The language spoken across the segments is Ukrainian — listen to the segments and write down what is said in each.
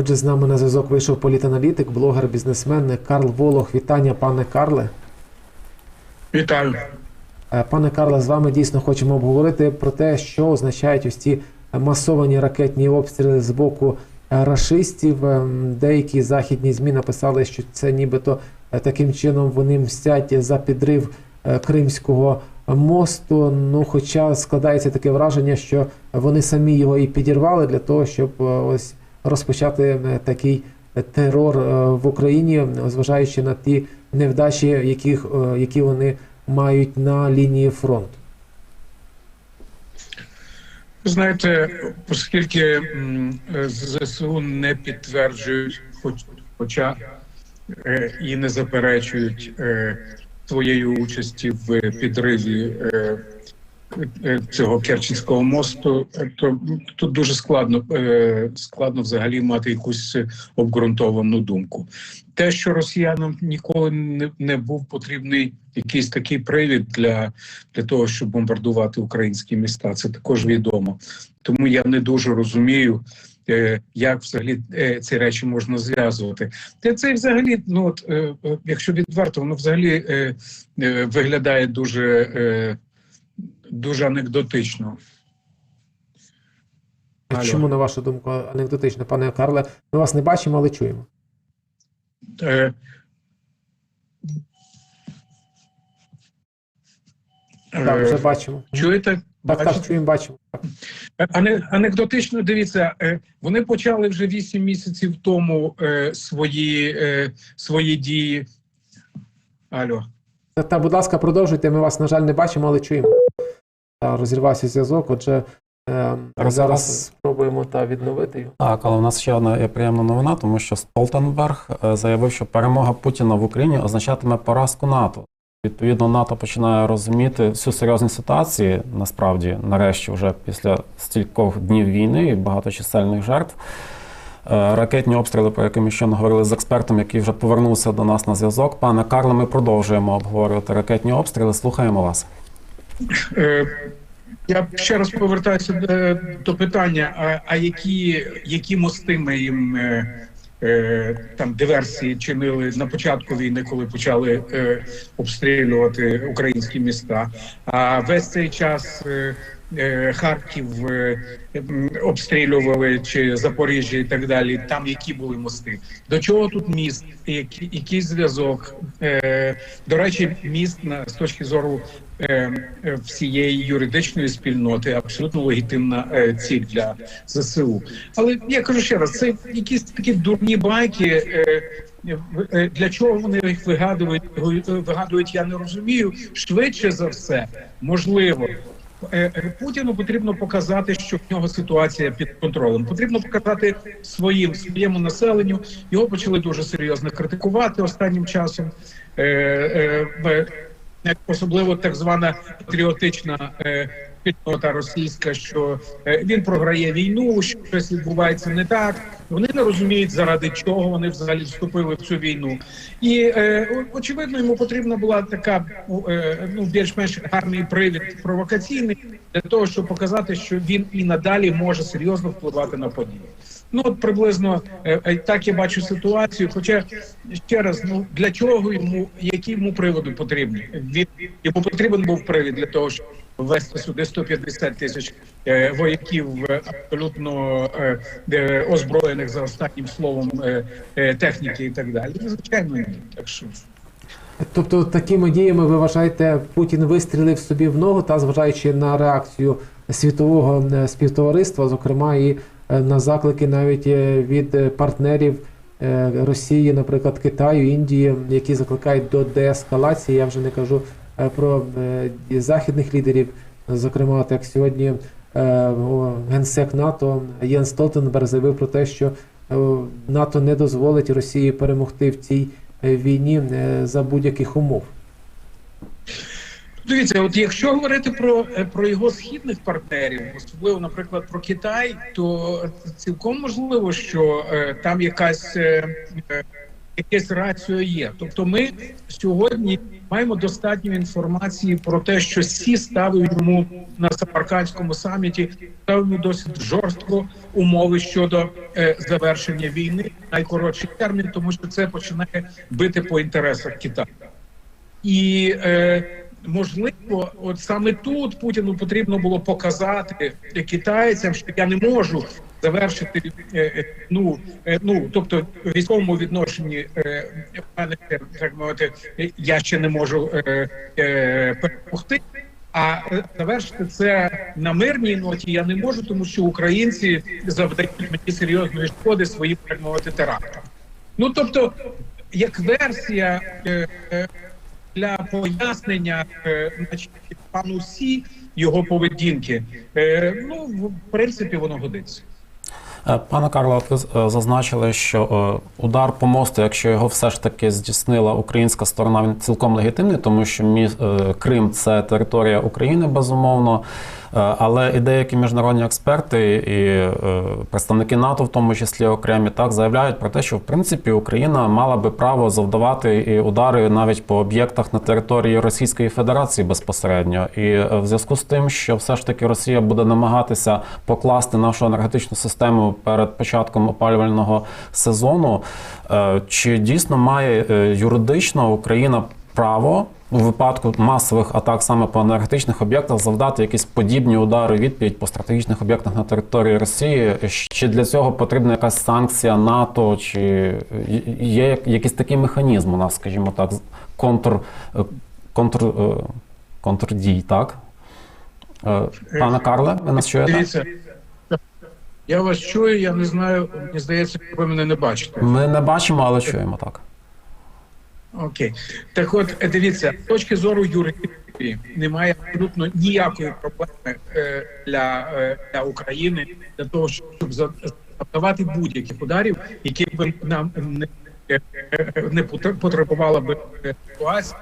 Отже, з нами на зв'язок вийшов політаналітик, блогер, бізнесмен Карл Волох. Вітання, пане Карле. Вітаю. Е, Пане Карле, з вами дійсно хочемо обговорити про те, що означають ось ці масовані ракетні обстріли з боку е, рашистів. Ем, Деякі західні змі написали, що це нібито е, таким чином вони мстять за підрив Кримського мосту. Ну, хоча складається таке враження, що вони самі його і підірвали для того, щоб ось розпочати е, такий терор е, в Україні, зважаючи на ті невдачі, яких, е, які вони мають на лінії фронту. Знаєте, оскільки е, ЗСУ не підтверджують, хоч, хоча е, і не заперечують е, своєї участі в підриві е, е, цього Керченського мосту, е, то тут дуже складно е, складно взагалі мати якусь обґрунтовану думку. Те, що росіянам ніколи не, був потрібний якийсь такий привід для, для того, щоб бомбардувати українські міста, це також відомо. Тому я не дуже розумію. е, Як взагалі е, ці речі можна зв'язувати? Та це взагалі, ну от е, е, якщо відверто, воно взагалі е, е, виглядає дуже, е, дуже анекдотично. Алло. Чому, на вашу думку, анекдотично, пане Карле? Ми вас не бачимо, але чуємо. Е, Так, е, вже бачимо. Чуєте? Так, так, чуємо, бачимо. Так. Анекдотично дивіться, е, вони почали вже 8 місяців тому е, свої, е, свої дії. Алло. Та, та, будь ласка, продовжуйте. Ми вас, на жаль, не бачимо, але чуємо. Та, розірвався зв'язок. Отже, е, Зараз- зараз спробуємо та відновити його. Так, але в нас ще одна є приємна новина, тому що Столтенберг е, заявив, що перемога Путіна в Україні означатиме поразку НАТО. Відповідно, НАТО починає розуміти всю серйозність ситуації, насправді, нарешті, вже після стількох днів війни і багаточисельних жертв. Е, Ракетні обстріли, про які ми щойно говорили з експертом, який вже повернувся до нас на зв'язок. Пане Карле, ми продовжуємо обговорювати ракетні обстріли. Слухаємо вас. Е, я ще раз повертаюся до, питання: а, а які, які мости ми їм е, е, там диверсії чинили на початку війни, коли почали е, обстрілювати українські міста? А весь цей час е, Харків е, обстрілювали чи Запоріжжя і так далі. Там які були мости? До чого тут міст? Який, який зв'язок? Е, до речі, міст на з точки зору е, е, всієї юридичної спільноти абсолютно легітимна е, ціль для ЗСУ. Але я кажу ще раз, це якісь такі дурні байки. Е, е, для чого вони їх вигадують? Вигадують, я не розумію. Швидше за все, можливо. Е, е, Путіну потрібно показати, що в нього ситуація під контролем. Потрібно показати своїм своєму населенню. Його почали дуже серйозно критикувати останнім часом. Е, особливо так звана патріотична спільнота російська, що е, він програє війну, що щось відбувається не так. Вони не розуміють, заради чого вони взагалі вступили в цю війну. І е, очевидно, йому потрібна була така е, ну більш-менш гарний привід провокаційний для того, щоб показати, що він і надалі може серйозно впливати на події. Ну от приблизно е, е, так я бачу ситуацію. Хоча ще раз, ну для чого йому які йому приводи потрібні? Він йому потрібен був привід для того, щоб ввести сюди 150 тисяч е, вояків е, абсолютно е, озброєних за останнім словом техніки і так далі. Ну, Звичайно. Так що Тобто, такими діями ви вважаєте, Путін вистрілив собі в ногу, та зважаючи на реакцію світового співтовариства, зокрема і на заклики навіть від партнерів Росії, наприклад, Китаю, Індії, які закликають до деескалації. Я вже не кажу про е, західних лідерів, зокрема, от як сьогодні е, генсек НАТО Єн Столтенберг заявив про те, що е, НАТО не дозволить Росії перемогти в цій е, війні е, за будь-яких умов. Дивіться, от якщо говорити про, е, про його східних партнерів, особливо, наприклад, про Китай, то цілком можливо, що е, там якась е, е, якесь раціо є. Тобто, ми сьогодні маємо достатньо інформації про те, що Сі ставив йому на Самаркандському саміті ставив йому досить жорстко умови щодо е, завершення війни найкоротший термін, тому що це починає бити по інтересах Китаю. І е, можливо, от саме тут Путіну потрібно було показати китайцям, що я не можу завершити е, е, ну, е, ну тобто в військовому відношенні мене, так мовити, я ще не можу перемогти. А завершити це на мирній ноті я не можу, тому що українці завдають мені серйозної шкоди своїм так мовити терактам. Ну тобто, як версія для пояснення значить, пану Сі його поведінки, ну в принципі воно годиться. Е, Пане Карло, ви е, зазначили, що е, удар по мосту, якщо його все ж таки здійснила українська сторона, він цілком легітимний, тому що Крим це територія України, безумовно. Е, Але і деякі міжнародні експерти і е, представники НАТО, в тому числі окремі, так заявляють про те, що в принципі Україна мала би право завдавати і удари навіть по об'єктах на території Російської Федерації безпосередньо. І е, в зв'язку з тим, що все ж таки Росія буде намагатися покласти нашу енергетичну систему перед початком опалювального сезону, чи дійсно має юридично Україна право у випадку масових атак саме по енергетичних об'єктах завдати якісь подібні удари відповідь по стратегічних об'єктах на території Росії? Чи для цього потрібна якась санкція НАТО, чи є якийсь такий механізм у нас, скажімо так, контр, е, контр, е, контрдій, так? Е, Пане Карле, ви нас чуєте? Я вас чую, я не знаю, мені здається, ви мене не бачите. Ми не бачимо, але чуємо так. Окей, так от дивіться, з точки зору юридичної немає абсолютно ніякої проблеми е, для, е, для України для того, щоб за- завдавати будь-яких ударів, які б нам не, е, не потребувала е, ситуація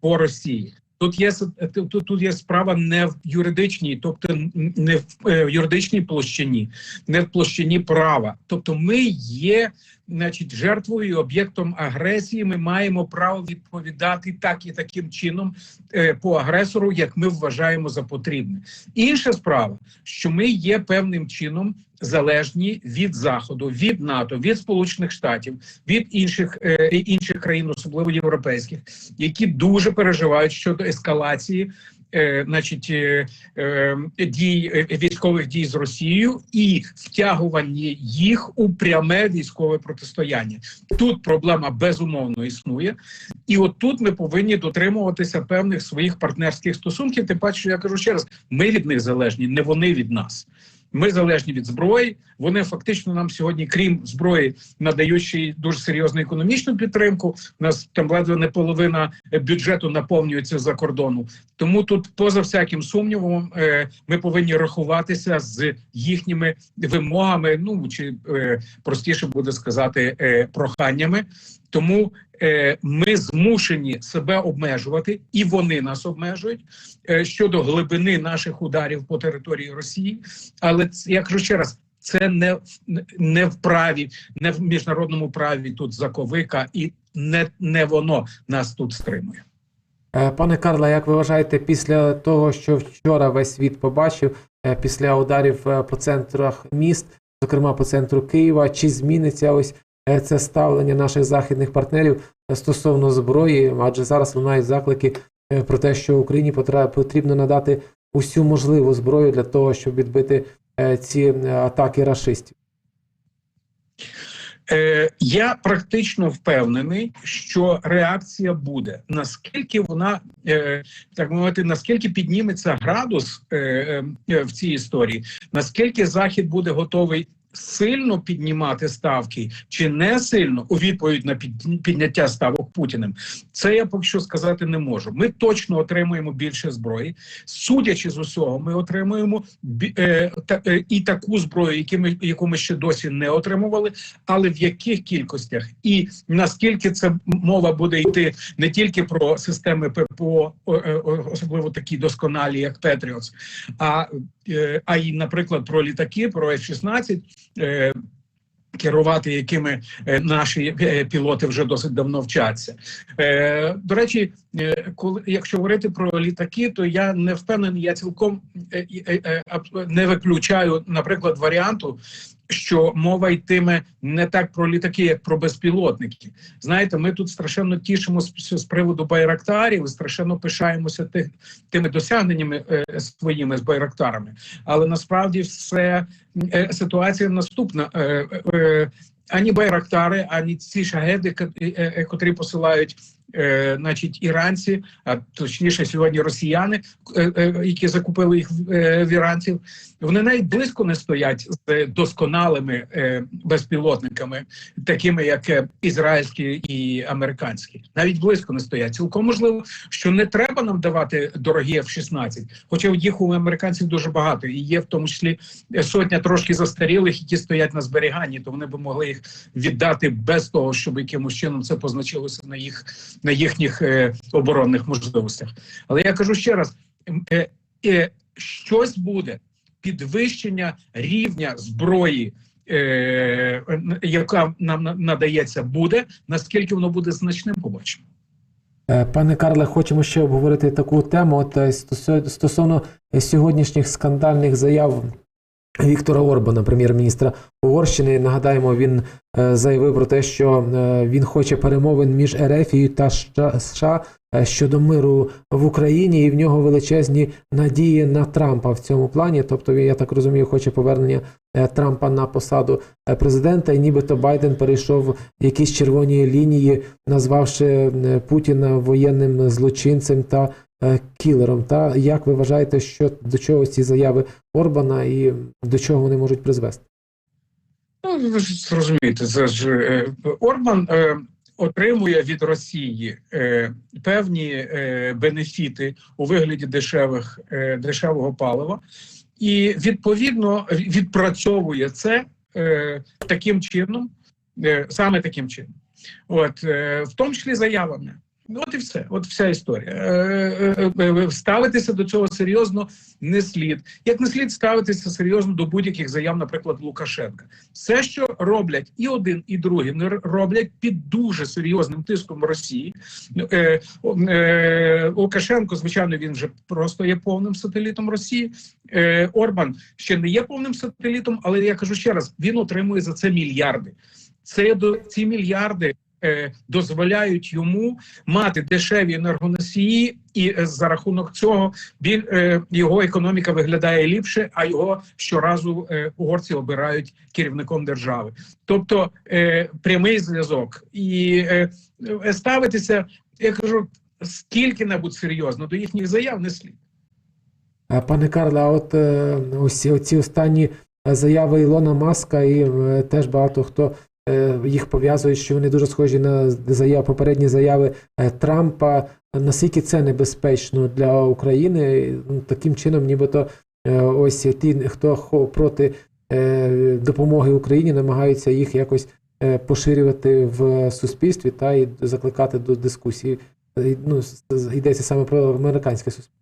по Росії. Тут є с- тут, тут є справа не в юридичній, тобто не в е, юридичній площині, не в площині права. Тобто, ми є значить, жертвою об'єктом агресії. Ми маємо право відповідати так і таким чином е, по агресору, як ми вважаємо за потрібне. Інша справа, що ми є певним чином залежні від заходу, від НАТО, від Сполучених Штатів, від інших е, інших країн, особливо європейських, які дуже переживають щодо ескалації. Е, значить, е, е, дій е, військових дій з Росією і втягування їх у пряме військове протистояння. Тут проблема безумовно існує, і от тут ми повинні дотримуватися певних своїх партнерських стосунків. Тим паче, що я кажу ще раз: ми від них залежні, не вони від нас. Ми залежні від зброї. Вони фактично нам сьогодні, крім зброї, й дуже серйозну економічну підтримку. У нас там ледве не половина бюджету наповнюється за кордону. Тому тут, поза всяким сумнівом, е, ми повинні рахуватися з їхніми вимогами. Ну чи е, простіше буде сказати, е, проханнями. Тому е, ми змушені себе обмежувати, і вони нас обмежують е, щодо глибини наших ударів по території Росії. Але я кажу ще раз. Це не не в праві, не в міжнародному праві тут заковика, і не, не воно нас тут стримує. Е, Пане Карле, як ви вважаєте, після того, що вчора весь світ побачив, е, після ударів е, по центрах міст, зокрема по центру Києва, чи зміниться ось це ставлення наших західних партнерів е, стосовно зброї? Адже зараз лунають заклики е, про те, що Україні потрібно надати усю можливу зброю для того, щоб відбити е, ці е, атаки рашистів. Е, я практично впевнений, що реакція буде. Наскільки вона е, так мовити, наскільки підніметься градус е, е, в цій історії, наскільки захід буде готовий сильно піднімати ставки чи не сильно у відповідь на під- підняття ставок Путіним, це я поки що сказати не можу. Ми точно отримуємо більше зброї. Судячи з усього, ми отримуємо е, та, е, і таку зброю, які ми, яку ми ще досі не отримували, але в яких кількостях і наскільки це мова буде йти не тільки про системи ППО, е, особливо такі досконалі, як Петріотс, а, а й, наприклад, про літаки, про F-16, е, керувати якими е, наші е, пілоти вже досить давно вчаться. Е, До речі, е, якщо говорити про літаки, то я не впевнений, я цілком е, е, е, не виключаю, наприклад, варіанту. Що мова йтиме не так про літаки, як про безпілотники. Знаєте, ми тут страшенно тішимося з приводу байрактарів, страшенно пишаємося тими досягненнями е, своїми з байрактарами. Але насправді все е, ситуація наступна. Е, ані байрактари, ані ці шагеди, котрі посилають. Е, значить, іранці, а точніше сьогодні росіяни, е, е, які закупили їх в- іранців, вони навіть близько не стоять з досконалими безпілотниками, такими як ізраїльські і американські, навіть близько не стоять. Цілком можливо, що не треба нам давати дорогі F-16, хоча їх у американців дуже багато, і є в тому числі сотня трошки застарілих, які стоять на зберіганні, то вони би могли їх віддати без того, щоб якимось чином це позначилося на їх на їхніх е, оборонних можливостях. Але я кажу ще раз: е, е, щось буде підвищення рівня зброї. Е, яка нам надається, буде наскільки воно буде значним, побачимо. Е, Пане Карле, хочемо ще обговорити таку тему. От е, стосовно сьогоднішніх скандальних заяв Віктора Орбана, прем'єр-міністра Угорщини. Нагадаємо, він е, заявив про те, що е, він хоче перемовин між Ерефією та США е, щодо миру в Україні, і в нього величезні надії на Трампа в цьому плані. Тобто, я так розумію, хоче повернення Трампа на посаду президента, і нібито Байден перейшов якісь червоні лінії, назвавши Путіна воєнним злочинцем та кілером. Та як ви вважаєте, що до чого ці заяви Орбана і до чого вони можуть призвести? Ну, ви ж зрозумієте, це ж е, Орбан е, отримує від Росії е, певні е, бенефіти у вигляді дешевих е, дешевого палива, і відповідно відпрацьовує це е, таким чином, е, саме таким чином, от е, в тому числі заявами. Ну, От і все, от вся історія. Е, е, е, Ставитися до цього серйозно не слід. Як не слід ставитися серйозно до будь-яких заяв, наприклад, Лукашенка. Все, що роблять і один, і другий, не роблять під дуже серйозним тиском Росії. Лукашенко, звичайно, він вже просто є повним сателітом Росії. Орбан ще не є повним сателітом, але я кажу ще раз: він отримує за це мільярди. Це ці мільярди. Е, Дозволяють йому мати дешеві енергоносії, і е, за рахунок цього він е, його економіка виглядає ліпше, а його щоразу угорці обирають керівником держави. Тобто прямий зв'язок і ставитися, я кажу, скільки-небудь серйозно до їхніх заяв не слід. Пане Карле, а от ось ці останні заяви Ілона Маска, і теж багато хто їх пов'язує, що вони дуже схожі на заяв, попередні заяви е, Трампа. Наскільки це небезпечно для України? Ну, Таким чином, нібито е, ось ті, хто проти е, допомоги Україні, намагаються їх якось е, поширювати в суспільстві та й закликати до дискусії. Е, Ну, йдеться саме про американське суспільство.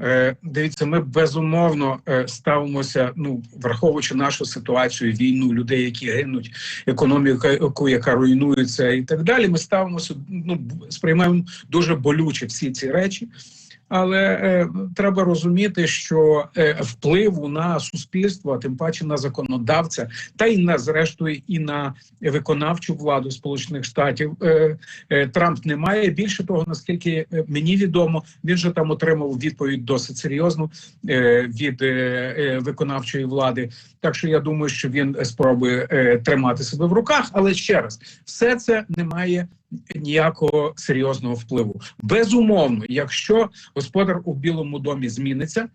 Е, Дивіться, ми безумовно е, ставимося, ну враховуючи нашу ситуацію, війну, людей, які гинуть, економіку, яка руйнується, і так далі. Ми ставимося, ну сприймаємо дуже болюче всі ці речі. Але е, треба розуміти, що е, впливу на суспільство, а тим паче на законодавця, та й на зрештою і на виконавчу владу Сполучених Штатів е, е, Трамп не має. Більше того, наскільки е, мені відомо, він же там отримав відповідь досить серйозну е, від е, е, виконавчої влади. Так що я думаю, що він спробує е, тримати себе в руках. Але ще раз, все це не має ніякого серйозного впливу. Безумовно, якщо господар у Білому домі зміниться.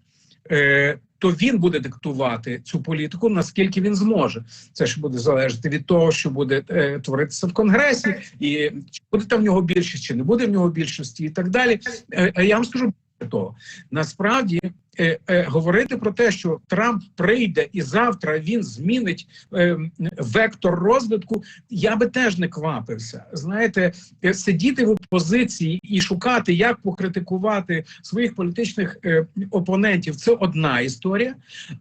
Е, то він буде диктувати цю політику, наскільки він зможе. Це ж буде залежати від того, що буде е, творитися в конгресі, і чи буде там в нього більшість, чи не буде в нього більшості, і так далі. Е, а я вам скажу того: насправді е, е, говорити про те, що Трамп прийде і завтра він змінить е, вектор розвитку, я би теж не квапився. Знаєте, е, сидіти в опозиції і шукати, як покритикувати своїх політичних е, опонентів, це одна історія,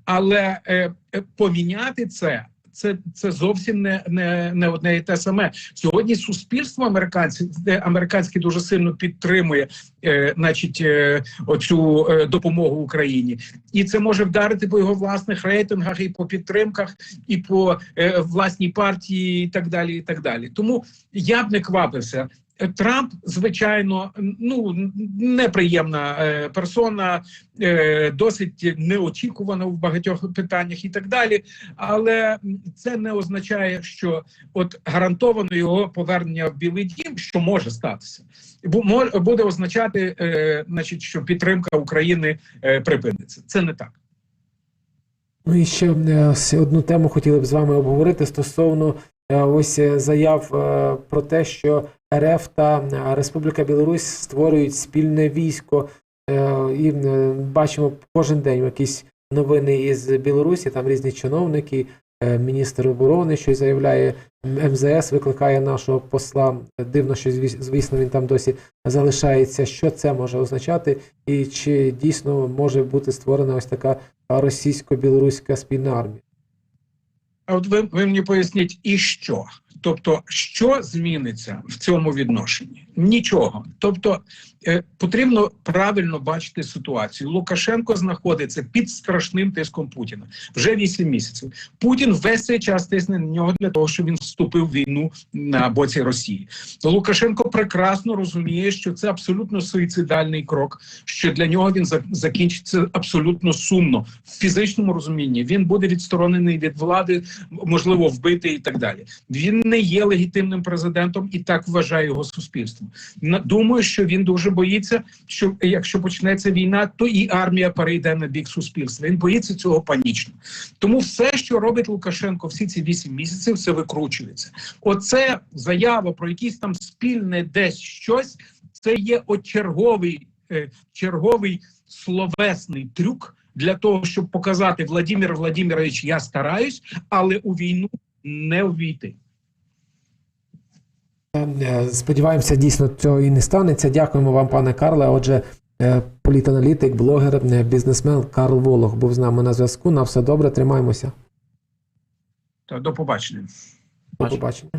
але е, е, поміняти це. Це, це зовсім не, не, не одне і те саме. Сьогодні суспільство американське, американське дуже сильно підтримує, е, значить, е, оцю е, допомогу Україні, і це може вдарити по його власних рейтингах, і по підтримках, і по е, власній партії, і так далі. І так далі. Тому я б не квапився. Трамп, звичайно, ну неприємна е, персона, е, досить неочікувана в багатьох питаннях і так далі. Але це не означає, що от гарантовано його повернення в Білий Дім, що може статися, бо буде означати, е, значить, що підтримка України припиниться. Це не так. Ну і ще одну тему хотіли б з вами обговорити стосовно ось е, заяв е, про те, що РФ та е, Республіка Білорусь створюють спільне військо, Е, і е, бачимо кожен день якісь новини із Білорусі, там різні чиновники, е, міністр оборони щось заявляє, МЗС викликає нашого посла. Дивно, що звіс- звісно він там досі залишається. Що це може означати, і чи дійсно може бути створена ось така російсько-білоруська спільна армія? А от ви, ви мені поясніть, і що? Тобто, що зміниться в цьому відношенні? Нічого. Тобто, е, потрібно правильно бачити ситуацію. Лукашенко знаходиться під страшним тиском Путіна вже 8 місяців. Путін весь цей час тисне на нього для того, щоб він вступив в війну на боці Росії. Лукашенко прекрасно розуміє, що це абсолютно суїцидальний крок, що для нього він закінчиться абсолютно сумно в фізичному розумінні. Він буде відсторонений від влади, можливо, вбитий і так далі. Він не є легітимним президентом, і так вважає його суспільство. Думаю, що він дуже боїться, що якщо почнеться війна, то і армія перейде на бік суспільства. Він боїться цього панічно. Тому все, що робить Лукашенко всі ці вісім місяців, це викручується. Оце заява про якісь там спільне десь щось. Це є от черговий, е, черговий словесний трюк для того, щоб показати Владимир Владимирович, я стараюсь, але у війну не увійти. Е, Сподіваємося, дійсно цього і не станеться. Дякуємо вам, пане Карле. Отже, е, політаналітик, блогер, е, бізнесмен Карл Волох був з нами на зв'язку. На все добре, тримаємося. До побачення. До побачення.